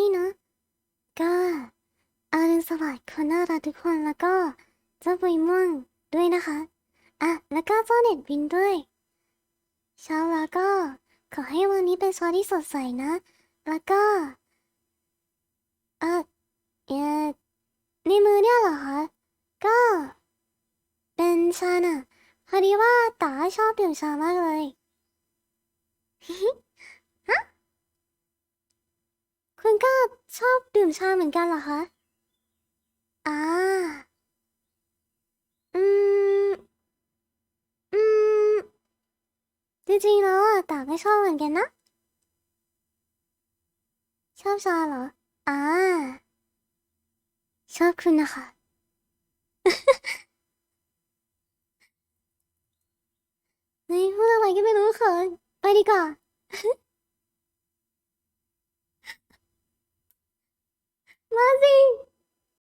นี่นะ ก็อารุณสวัสดิ์คนน่ารักทุกคนแล้วก็เจ้าปุยม่วงด้วยนะคะ อะ แล้วก็เจ้าเน็ตบินด้วย เช้าแล้วก็ขอให้วันนี้เป็นเช้าที่สดใสนะ แล้วก็ เออเออในมือเนี่ยเหรอคะ ก็ เป็นชาน่ะพอดีว่าตาชอบดื่มชามากเลย คุณก็ชอบดื่มชาเหมือนกันเหรอคะอ่าอืม อืม จริงๆแล้วอะตาก็ชอบเหมือนกันนะ ชอบชาเหรออ่าชอบคุณนะคะเฮ้ยพูดอะไรก็ไม่รู้เขินไปดีกว่า Muzzy!